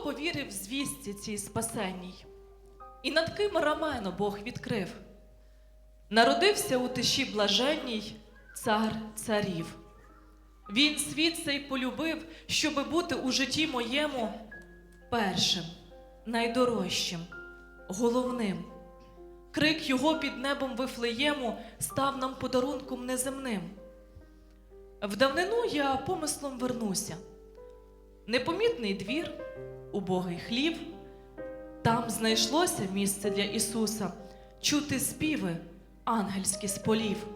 Хто повірив звістці цій спасенній? І над ким рамено Бог відкрив? Народився у тиші блаженній цар царів. Він світ цей полюбив, щоби бути у житті моєму першим, найдорожчим, головним. Крик його під небом Вифлеєму став нам подарунком неземним. В давнину я помислом вернуся. Непомітний двір, убогий хлів, там знайшлося місце для Ісуса чути співи ангельські з полів.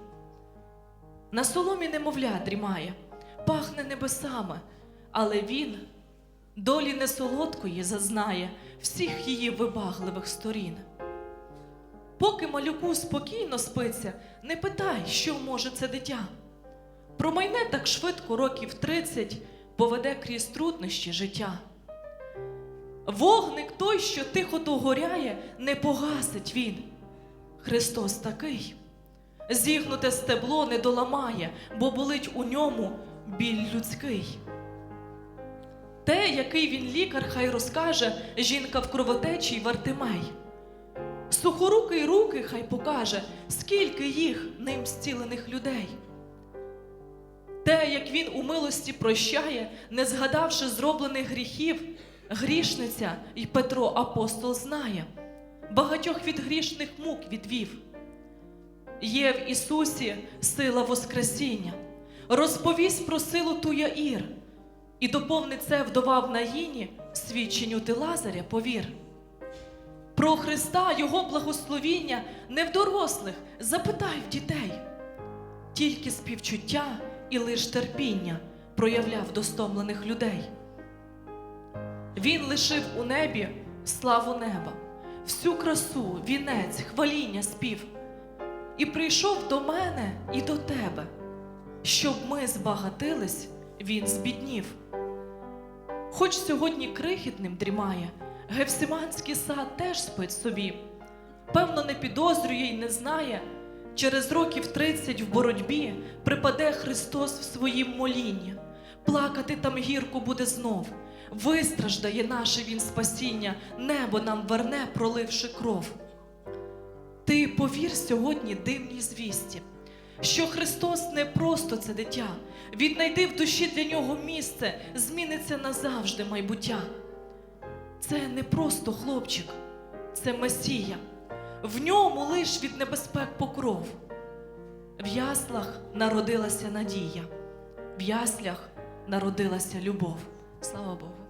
На соломі немовля дрімає, пахне небесами, але він долі несолодкої зазнає всіх її вибагливих сторін. Поки малюку спокійно спиться, не питай, що може це дитя. Промайне так швидко років тридцять, поведе крізь труднощі життя. Вогник той, що тихо догоряє, не погасить він. Христос такий. Зігнуте стебло не доламає, бо болить у ньому біль людський. Те, який він лікар, хай розкаже жінка в кровотечі й Вартимей. Сухорукий руки хай покаже, скільки їх ним зцілених людей. Те, як він у милості прощає, не згадавши зроблених гріхів, грішниця й Петро апостол знає, багатьох від грішних мук відвів. Є в Ісусі сила Воскресіння, розповість про силу ту Яїр, і доповни це вдова в наїні, свідченню ти Лазаря повір. Про Христа, Його благословіння не в дорослих, запитай в дітей. Тільки співчуття і лиш терпіння проявляв до стомлених людей. Він лишив у небі славу неба, всю красу, вінець, хваління спів, і прийшов до мене і до тебе, щоб ми збагатились, він збіднів. Хоч сьогодні крихітним дрімає, Гефсиманський сад теж спить собі. Певно, не підозрює й не знає. Через років тридцять в боротьбі припаде Христос в своїм молінні. Плакати там гірко буде знов. Вистраждає наше Він спасіння, небо нам верне, проливши кров. Ти повір сьогодні дивній звісті, що Христос не просто це дитя, віднайди в душі для нього місце, зміниться назавжди майбуття. Це не просто хлопчик, це Месія. В ньому лиш від небезпек покров. В яслах народилася надія, в яслях народилася любов. Слава Богу.